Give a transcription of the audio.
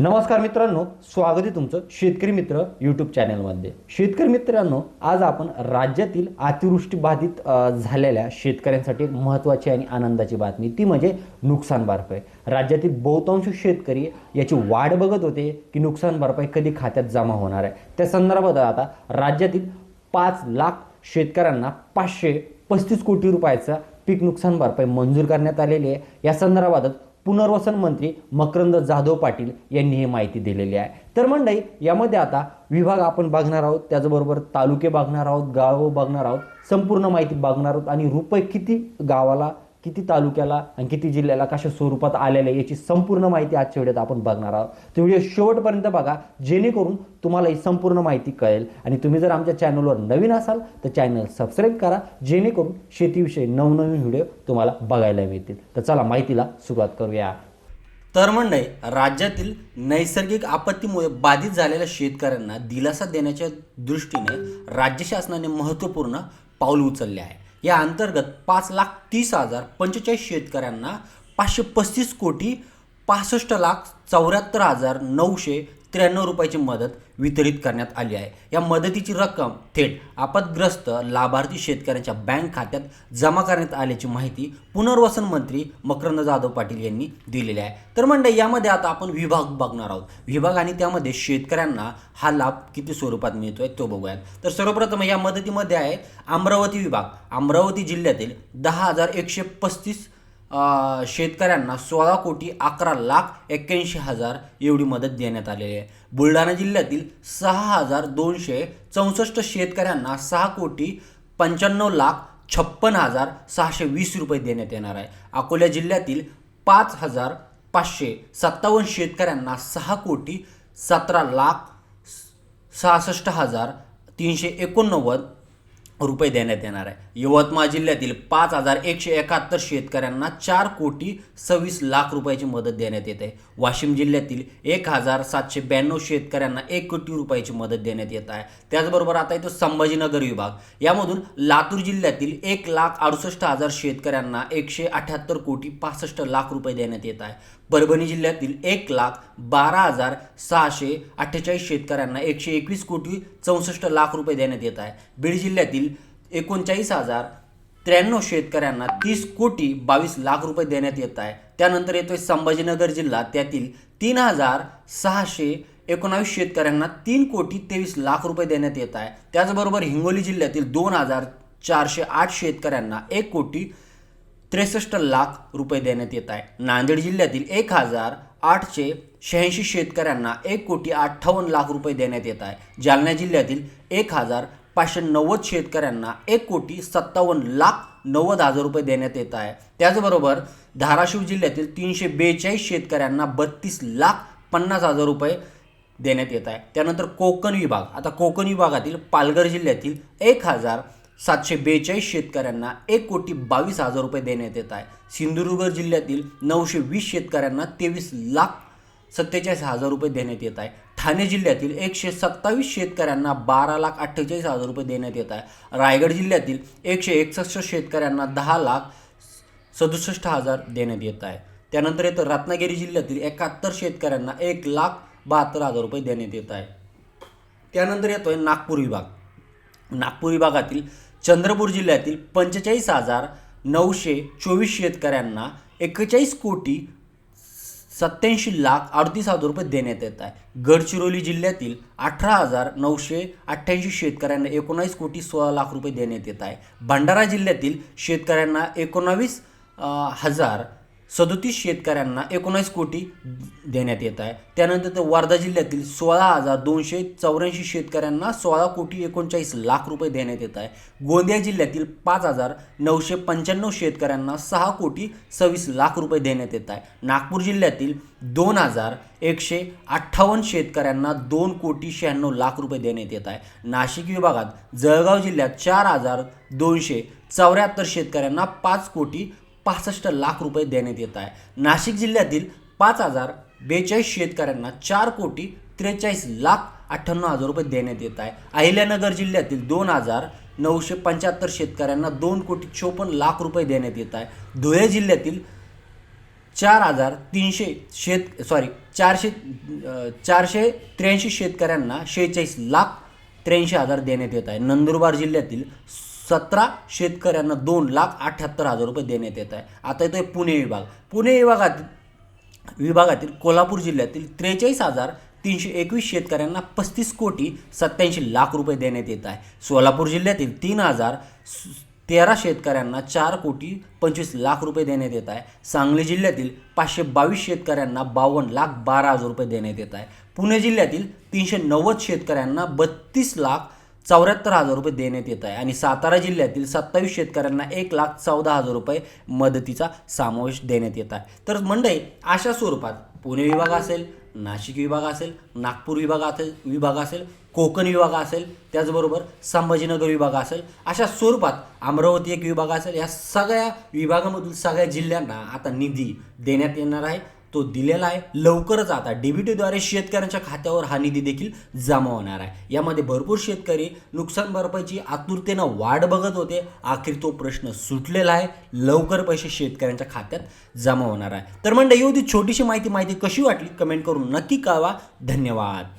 नमस्कार मित्रांनो स्वागत आहे तुमचं शेतकरी मित्र यूट्यूब चॅनलमध्ये शेतकरी मित्रांनो आज आपण राज्यातील अतिवृष्टी बाधित झालेल्या शेतकऱ्यांसाठी एक महत्त्वाची आणि आनंदाची बातमी. ती म्हणजे नुकसान भरपाई. राज्यातील बहुतांश शेतकरी याची वाट बघत होते की नुकसान भरपाई कधी खात्यात जमा होणार आहे. त्या संदर्भात आता राज्यातील पाच लाख शेतकऱ्यांना पाचशे पस्तीस कोटी रुपयाचा पीक नुकसान भरपाई मंजूर करण्यात आलेली आहे. या संदर्भात पुनर्वसन मंत्री मकरंद जाधव पाटील यांनी ही माहिती दिलेली आहे. तर मंडई यामध्ये आता विभाग आपण बघणार आहोत त्याचबरोबर तालुके बघणार आहोत गावं बघणार आहोत संपूर्ण माहिती बघणार आहोत आणि रुपये किती गावाला किती तालुक्याला आणि किती जिल्ह्याला कशा स्वरूपात आलेले याची संपूर्ण माहिती आजच्या व्हिडिओत आपण बघणार आहोत. तो व्हिडिओ शेवटपर्यंत बघा जेणेकरून तुम्हाला ही संपूर्ण माहिती कळेल. आणि तुम्ही जर आमच्या चॅनलवर नवीन असाल तर चॅनल सबस्क्राईब करा जेणेकरून शेतीविषयी नवनवीन व्हिडिओ तुम्हाला बघायला मिळतील. तर चला माहितीला सुरुवात करूया. तर मंडळी राज्यातील नैसर्गिक आपत्तीमुळे बाधित झालेल्या शेतकऱ्यांना दिलासा देण्याच्या दृष्टीने राज्य शासनाने महत्त्वपूर्ण पाऊल उचलले आहे. या अंतर्गत पाच लाख तीस हजार पंचेचाळीस शेतकऱ्यांना पाचशे पस्तीस कोटी पासष्ट लाख चौऱ्याहत्तर हजार नऊशे त्र्याण्णव रुपयाची मदत वितरित करण्यात आली आहे. या मदतीची रक्कम थेट आपदग्रस्त लाभार्थी शेतकऱ्यांच्या बँक खात्यात जमा करण्यात आल्याची माहिती पुनर्वसन मंत्री मकरंद जाधव पाटील यांनी दिलेली आहे. तर म्हणजे यामध्ये आता आपण विभाग बघणार आहोत. विभाग आणि त्यामध्ये शेतकऱ्यांना हा लाभ किती स्वरूपात मिळतोय तो बघूयात. तर सर्वप्रथम या मदतीमध्ये आहे अमरावती विभाग. अमरावती जिल्ह्यातील दहा हजार एकशे पस्तीस शेतकऱ्यांना सोळा कोटी अकरा लाख एक्क्याऐंशी हजार एवढी मदत देण्यात आलेली आहे. बुलढाणा जिल्ह्यातील सहा हजार दोनशे चौसष्ट शेतकऱ्यांना सहा कोटी पंच्याण्णव लाख छप्पन हजार सहाशे वीस रुपये देण्यात येणार आहे. अकोला जिल्ह्यातील पाच हजार पाचशे सत्तावन्न शेतकऱ्यांना सहा कोटी सतरा लाख सहासष्ट हजार तीनशे एकोणनव्वद रुपये देण्यात येणार आहे. यवतमाळ जिल्ह्यातील पाच हजार एकशे एकाहत्तर शेतकऱ्यांना चार कोटी सव्वीस लाख रुपयाची मदत देण्यात येत. आहे वाशिम जिल्ह्यातील एक हजार सातशे ब्याण्णव शेतकऱ्यांना एक कोटी रुपयाची मदत देण्यात येत आहे. त्याचबरोबर आता येतो संभाजीनगर विभाग. यामधून लातूर जिल्ह्यातील एक लाख अडुसष्ट हजार शेतकऱ्यांना एकशे अठ्ठ्याहत्तर कोटी पासष्ट लाख रुपये देण्यात येत आहे. परभणी जिल्ह्यातील एक लाख बारा हजार सहाशे अठ्ठेचाळीस शेतकऱ्यांना एकशे एकवीस कोटी चौसष्ट लाख रुपये देण्यात येत आहे. बीड जिल्ह्यातील एकोणचाळीस हजार त्र्याण्णव शेतकऱ्यांना तीस कोटी बावीस लाख रुपये देण्यात येत आहे. त्यानंतर येतोय संभाजीनगर जिल्हा. त्यातील तीन हजार सहाशे एकोणावीस शेतकऱ्यांना तीन कोटी तेवीस लाख रुपये देण्यात येत आहे. त्याचबरोबर हिंगोली जिल्ह्यातील दोन हजार चारशे आठ शेतकऱ्यांना एक कोटी त्रेसष्ट लाख रुपये देण्यात येत आहे. नांदेड जिल्ह्यातील एक हजार आठशे शहाऐंशी शेतकऱ्यांना एक कोटी अठ्ठावन्न लाख रुपये देण्यात येत आहे. जालना जिल्ह्यातील एक हजार पाचशे नव्वद शेतकऱ्यांना एक कोटी सत्तावन्न लाख नव्वद हजार रुपये देण्यात येत आहे. त्याचबरोबर धाराशिव जिल्ह्यातील तीनशे बेचाळीस शेतकऱ्यांना बत्तीस लाख पन्नास हजार रुपये देण्यात येत आहे. त्यानंतर कोकण विभाग. आता कोकण विभागातील पालघर जिल्ह्यातील एक हजार सातशे बेचाळीस शेतकऱ्यांना एक कोटी बावीस हजार रुपये देण्यात येत आहे. सिंधुदुर्ग जिल्ह्यातील नऊशे वीस शेतकऱ्यांना तेवीस लाख सत्तेचाळीस हजार रुपये देण्यात येत आहे. ठाणे जिल्ह्यातील एकशे सत्तावीस शेतकऱ्यांना बारा लाख अठ्ठेचाळीस हजार रुपये देण्यात येत आहे. रायगड जिल्ह्यातील एकशे एकसष्ट शेतकऱ्यांना दहा लाख सदुसष्ट हजार देण्यात येत आहे. त्यानंतर येतं रत्नागिरी जिल्ह्यातील एकाहत्तर शेतकऱ्यांना एक लाख बहात्तर हजार रुपये देण्यात येत आहे. त्यानंतर येतोय नागपूर विभाग. नागपूर विभागातील चंद्रपूर जिल्ह्यातील पंचेचाळीस हजार नऊशे चोवीस शेतकऱ्यांना एक्केचाळीस कोटी सत्याऐंशी लाख अडतीस हजार रुपये देण्यात येत आहे. गडचिरोली जिल्ह्यातील अठरा हजार नऊशे अठ्ठ्याऐंशी शेतकऱ्यांना एकोणावीस कोटी सोळा लाख रुपये देण्यात येत आहे. भंडारा जिल्ह्यातील शेतकऱ्यांना एकोणावीस हजार सदोतीस शेतकऱ्यांना एकोणीस कोटी देण्यात येत आहे. त्यानंतर तर वर्धा जिल्ह्यातील सोळा हजार दोनशे चौऱ्याऐंशी शेतकऱ्यांना सोळा कोटी एकोणचाळीस लाख रुपये देण्यात येत आहे. गोंदिया जिल्ह्यातील पाच हजार नऊशे पंच्याण्णव शेतकऱ्यांना सहा कोटी सव्वीस लाख रुपये देण्यात येत आहे. नागपूर जिल्ह्यातील दोन हजार एकशे अठ्ठावन्न शेतकऱ्यांना दोन कोटी शहाण्णव लाख रुपये देण्यात येत आहे. नाशिक विभागात जळगाव जिल्ह्यात चार हजार दोनशे चौऱ्याहत्तर शेतकऱ्यांना पाच कोटी पासष्ट लाख रुपये देण्यात येत आहे. नाशिक जिल्ह्यातील पाच हजार बेचाळीस शेतकऱ्यांना चार कोटी त्रेचाळीस लाख अठ्ठ्याण्णव हजार रुपये देण्यात येत आहे. अहिल्यानगर जिल्ह्यातील दोन हजार नऊशे पंच्याहत्तर शेतकऱ्यांना दोन कोटी चोपन्न लाख रुपये देण्यात येत आहे. धुळे जिल्ह्यातील चार हजार तीनशे शेत सॉरी चारशे चारशे त्र्याऐंशी शेतकऱ्यांना शेहेचाळीस लाख त्र्याऐंशी हजार देण्यात येत आहे. नंदुरबार जिल्ह्यातील सतरा शेतकऱ्यांना दोन लाख अठ्ठ्याहत्तर हजार रुपये देण्यात येत आहे. आता येतो पुणे विभाग. पुणे विभागात विभागातील कोल्हापूर जिल्ह्यातील त्रेचाळीस हजार तीनशे एकवीस शेतकऱ्यांना पस्तीस कोटी सत्याऐंशी लाख रुपये देण्यात येत आहे. सोलापूर जिल्ह्यातील तीन हजार तेरा शेतकऱ्यांना चार कोटी पंचवीस लाख रुपये देण्यात येत आहे. सांगली जिल्ह्यातील पाचशे बावीस शेतकऱ्यांना बावन्न लाख बारा हजार रुपये देण्यात येत आहे. पुणे जिल्ह्यातील तीनशे नव्वद शेतकऱ्यांना बत्तीस लाख चौऱ्याहत्तर हजार रुपये देण्यात येत आहे. आणि सातारा जिल्ह्यातील सत्तावीस शेतकऱ्यांना एक लाख चौदा हजार रुपये मदतीचा समावेश देण्यात येत आहे. तर मंडई अशा स्वरूपात पुणे विभाग असेल नाशिक विभाग असेल नागपूर विभाग असेल विभाग असेल कोकण विभाग असेल त्याचबरोबर संभाजीनगर विभाग असेल अशा स्वरूपात अमरावती एक विभाग असेल या सगळ्या विभागामधील सगळ्या जिल्ह्यांना आता निधी देण्यात येणार आहे. तो दिलेला आहे. लवकरच आता डीबीटीद्वारे शेतकऱ्यांच्या खात्यावर हा निधी देखील जमा होणार आहे. यामध्ये भरपूर शेतकरी नुकसान भरपाईची आतुरतेनं वाट बघत होते. अखेर तो प्रश्न सुटलेला आहे. लवकर पैसे शेतकऱ्यांच्या खात्यात जमा होणार आहे. तर म्हणजे होती छोटीशी माहिती. माहिती कशी वाटली? कमेंट करून नक्की कळवा. धन्यवाद.